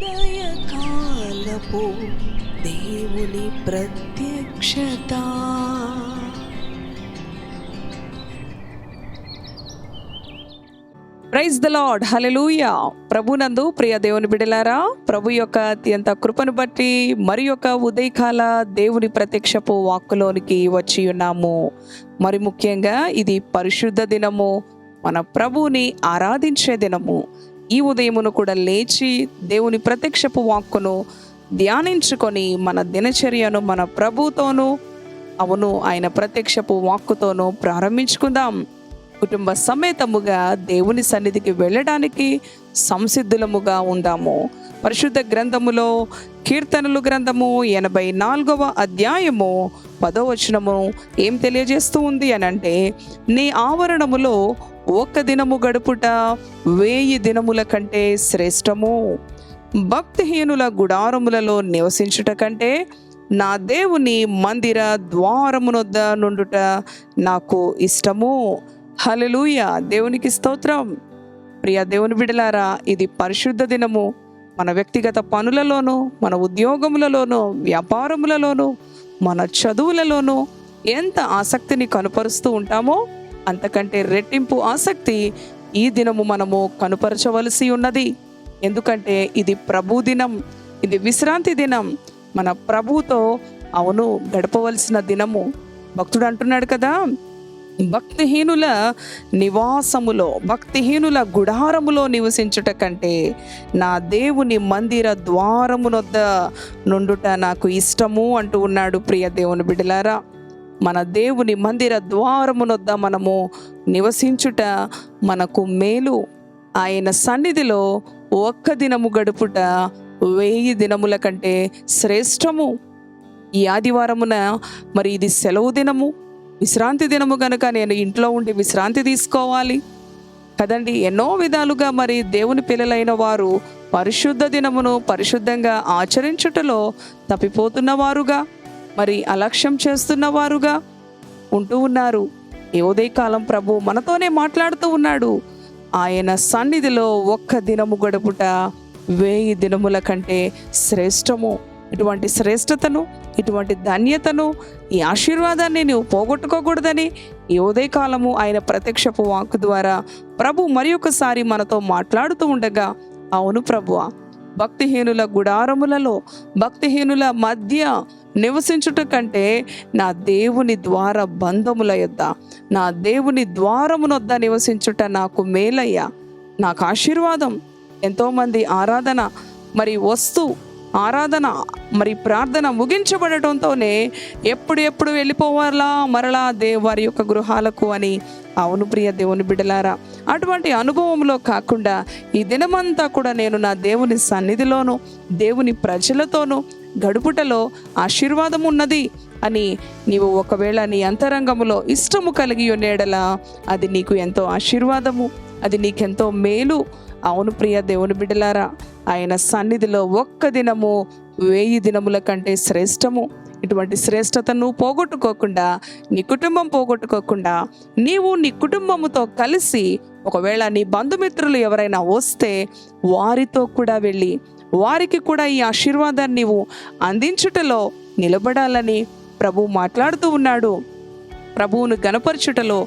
ఉదయకాలపు దేవుని ప్రత్యక్షత. ప్రైజ్ ద లాడ్ హలెలూయా ప్రభునందు ప్రియ దేవుని బిడలారా ప్రభు యొక్క అత్యంత కృపను బట్టి మరి యొక్క ఉదయకాల దేవుని ప్రత్యక్షపు వాక్కులోనికి వచ్చి ఉన్నాము. మరి ముఖ్యంగా ఇది పరిశుద్ధ దినము మన ప్రభువుని ఆరాధించే దినము. ఈ ఉదయమును కూడా లేచి దేవుని ప్రత్యక్షపు వాక్కును ధ్యానించుకొని మన దినచర్యను మన ప్రభుతోనూ అవును ఆయన ప్రత్యక్షపు వాక్కుతోనూ ప్రారంభించుకుందాం. కుటుంబ సమేతముగా దేవుని సన్నిధికి వెళ్ళడానికి సంసిద్ధులముగా ఉందాము. పరిశుద్ధ గ్రంథములో కీర్తనలు గ్రంథము ఎనభై నాలుగవ అధ్యాయము పదవచనము ఏం తెలియజేస్తూ ఉంది అని అంటే నీ ఆవరణములో ఒక్క దినము గడుపుట వేయి దినముల కంటే శ్రేష్టము. భక్తిహీనుల గుడారములలో నివసించుట కంటే నా దేవుని మందిర ద్వారమునొద్ద నుండుట నాకు ఇష్టము. హలలుయ దేవునికి స్తోత్రం. ప్రియ దేవుని బిడలారా ఇది పరిశుద్ధ దినము. మన వ్యక్తిగత పనులలోనూ మన ఉద్యోగములలోనూ వ్యాపారములలోనూ మన చదువులలోనూ ఎంత ఆసక్తిని కనుపరుస్తూ ఉంటామో అంతకంటే రెట్టింపు ఆసక్తి ఈ దినము మనము కనుపరచవలసి ఉన్నది. ఎందుకంటే ఇది ప్రభు దినం ఇది విశ్రాంతి దినం. మన ప్రభుతో అవును గడపవలసిన దినము. భక్తుడు అంటున్నాడు కదా భక్తిహీనుల నివాసములో భక్తిహీనుల గుడారములో నివసించుట కంటే నా దేవుని మందిర ద్వారమునొద్ద నుండుట నాకు ఇష్టము అంటూ ఉన్నాడు ప్రియ దేవుని బిడలారా మన దేవుని మందిర ద్వారమునొద్ద మనము నివసించుట మనకు మేలు. ఆయన సన్నిధిలో ఒక్క దినము గడుపుట వెయ్యి దినముల కంటే శ్రేష్టము. ఈ ఆదివారమున మరి ఇది సెలవు దినము. విశ్రాంతి దినము గనుక నేను ఇంట్లో ఉండి విశ్రాంతి తీసుకోవాలి. కదండి ఎన్నో విధాలుగా మరి దేవుని పిల్లలైన వారు పరిశుద్ధ దినమును పరిశుద్ధంగా ఆచరించుటలో తప్పిపోతున్నవారుగా మరి అలక్ష్యం చేస్తున్నవారుగా ఉంటూ ఉన్నారు. ఏ ఉదయకాలం ప్రభు మనతోనే మాట్లాడుతూ ఉన్నాడు. ఆయన సన్నిధిలో ఒక్క దినము గడుపుట వేయి దినముల కంటే శ్రేష్టము. ఇటువంటి శ్రేష్టతను ఇటువంటి ధన్యతను ఈ ఆశీర్వాదాన్ని నువ్వు పోగొట్టుకోకూడదని ఈ ఉదయకాలము ఆయన ప్రత్యక్షపు వాక్ ద్వారా ప్రభు మరి ఒకసారి మనతో మాట్లాడుతూ ఉండగా అవును ప్రభువా భక్తిహీనుల గుడారములలో భక్తిహీనుల మధ్య నివసించుట కంటే నా దేవుని ద్వార బంధముల యొద్ద నా దేవుని ద్వారమునొద్ద నివసించుట నాకు మేలయ్యా. నాకు ఆశీర్వాదం ఎంతోమంది ఆరాధన మరి వస్తూ ఆరాధన మరి ప్రార్థన ముగించబడటంతోనే ఎప్పుడు ఎప్పుడు వెళ్ళిపోవాలా మరలా దే వారి యొక్క గృహాలకు అని. అవును ప్రియ దేవుని బిడ్డలారా అటువంటి అనుభవంలో కాకుండా ఈ దినమంతా కూడా నేను నా దేవుని సన్నిధిలోను దేవుని ప్రజలతోనూ గడుపుటలో ఆశీర్వాదం ఉన్నది అని నీవు ఒకవేళ నీ అంతరంగములో ఇష్టము కలిగి ఉండేడలా అది నీకు ఎంతో ఆశీర్వాదము అది నీకెంతో మేలు. అవును ప్రియ దేవుని బిడ్డలారా ఆయన సన్నిధిలో ఒక్క దినము వేయి దినముల కంటే శ్రేష్టము. ఇటువంటి శ్రేష్టతను పోగొట్టుకోకుండా నీ కుటుంబం పోగొట్టుకోకుండా నీవు నీ కుటుంబముతో కలిసి ఒకవేళ నీ బంధుమిత్రులు ఎవరైనా వస్తే వారితో కూడా వెళ్ళి వారికి కూడా ఈ ఆశీర్వాదాన్ని నీవు అందించుటలో నిలబడాలని ప్రభు మాట్లాడుతూ ఉన్నాడు. ప్రభువును గనపరచుటలో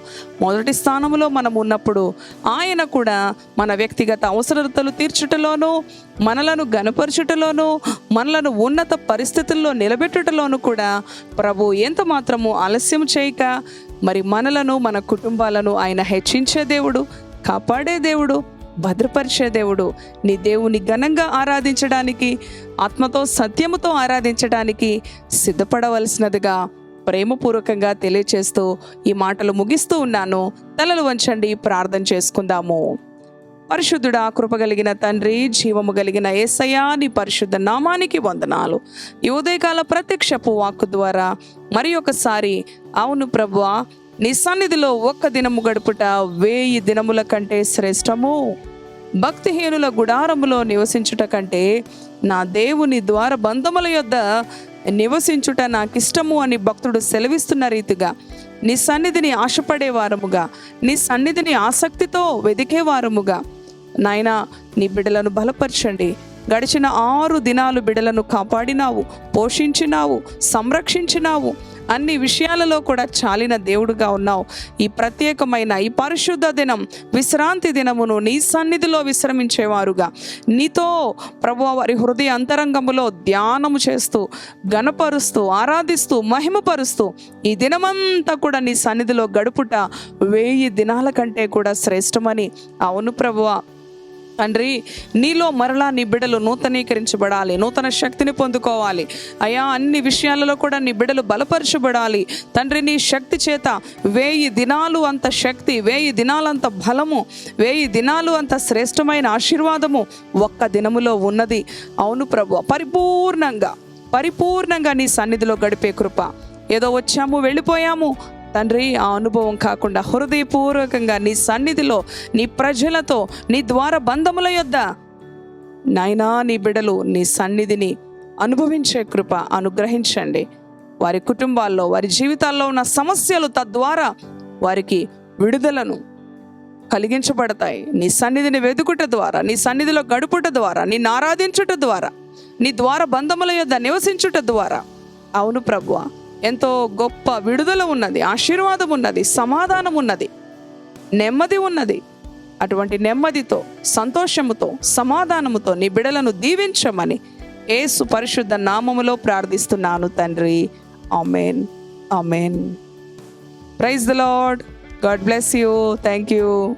మొదటి స్థానంలో మనం ఉన్నప్పుడు ఆయన కూడా మన వ్యక్తిగత అవసరతలు తీర్చుటలోనూ మనలను గనపరచుటలోనూ మనలను ఉన్నత పరిస్థితుల్లో నిలబెట్టుటలోనూ కూడా ప్రభు ఎంత మాత్రము ఆలస్యం చేయక మరి మనలను మన కుటుంబాలను ఆయన హెచ్చించే దేవుడు కాపాడే దేవుడు భద్రపరిచే దేవుడు నీ దేవుని ఘనంగా ఆరాధించడానికి ఆత్మతో సత్యముతో ఆరాధించడానికి సిద్ధపడవలసినదిగా ప్రేమపూర్వకంగా తెలియచేస్తూ ఈ మాటలు ముగిస్తూ ఉన్నాను. తలలు వంచండి ప్రార్థన చేసుకుందాము. పరిశుద్ధుడా కృప కలిగిన తండ్రి జీవము కలిగిన ఏసయా నీ పరిశుద్ధ నామానికి వందనాలు. ఈ ఉదయకాల ప్రత్యక్షపు వాక్కు ద్వారా మరి ఒకసారి అవును ప్రభువా నీ సన్నిధిలో ఒక్క దినము గడుపుట వేయి దినముల కంటే శ్రేష్టము. భక్తిహీనుల గుడారములో నివసించుట కంటే నా దేవుని ద్వార బంధముల యొద్ద నివసించుట నాకు ఇష్టము అని భక్తుడు సెలవిస్తున్న రీతిగా నీ సన్నిధిని ఆశపడేవారముగా నీ సన్నిధిని ఆసక్తితో వెదికేవారముగా. నాయనా నాయన నీ బిడ్డలను బలపరచండి. గడిచిన ఆరు దినాలు బిడలను కాపాడినావు పోషించినావు సంరక్షించినావు. అన్ని విషయాలలో కూడా చాలిన దేవుడుగా ఉన్నావు. ఈ ప్రత్యేకమైన ఈ పరిశుద్ధ దినం విశ్రాంతి దినమును నీ సన్నిధిలో విశ్రమించేవారుగా. నీతో ప్రభు వారి హృదయ అంతరంగములో ధ్యానము చేస్తూ గణపరుస్తూ ఆరాధిస్తూ మహిమపరుస్తూ ఈ దినమంతా కూడా నీ సన్నిధిలో గడుపుట వెయ్యి దినాల కంటే కూడా శ్రేష్టమని. అవును ప్రభువా తండ్రి నీలో మరలా నీ బిడలు నూతనీకరించబడాలి నూతన శక్తిని పొందుకోవాలి. అయా అన్ని విషయాలలో కూడా నీ బిడలు బలపరచబడాలి. తండ్రి నీ శక్తి చేత వేయి దినాలు అంత శక్తి వేయి దినాలంత బలము వేయి దినాలు అంత శ్రేష్టమైన ఆశీర్వాదము ఒక్క దినములో ఉన్నది. అవును ప్రభు పరిపూర్ణంగా పరిపూర్ణంగా నీ సన్నిధిలో గడిపే కృప. ఏదో వచ్చాము వెళ్ళిపోయాము తండ్రి ఆ అనుభవం కాకుండా హృదయపూర్వకంగా నీ సన్నిధిలో నీ ప్రజలతో నీ ద్వార బంధముల యొద్ద నాయనా నీ బిడలు నీ సన్నిధిని అనుభవించే కృప అనుగ్రహించండి. వారి కుటుంబాల్లో వారి జీవితాల్లో ఉన్న సమస్యలు తద్వారా వారికి విడుదలను కలిగించబడతాయి. నీ సన్నిధిని వెతుకుట ద్వారా నీ సన్నిధిలో గడుపుట ద్వారా నిన్ను ఆరాధించుట ద్వారా నీ ద్వార బంధముల యొద్ద నివసించుట ద్వారా. అవును ప్రభువ. ఎంతో గొప్ప విడుదల ఉన్నది ఆశీర్వాదం ఉన్నది సమాధానం ఉన్నది నెమ్మది ఉన్నది. అటువంటి నెమ్మదితో సంతోషముతో సమాధానముతో నీ బిడలను దీవించమని ఏసు పరిశుద్ధ నామములో ప్రార్థిస్తున్నాను తండ్రి. Amen amen praise the lord. God bless you. Thank you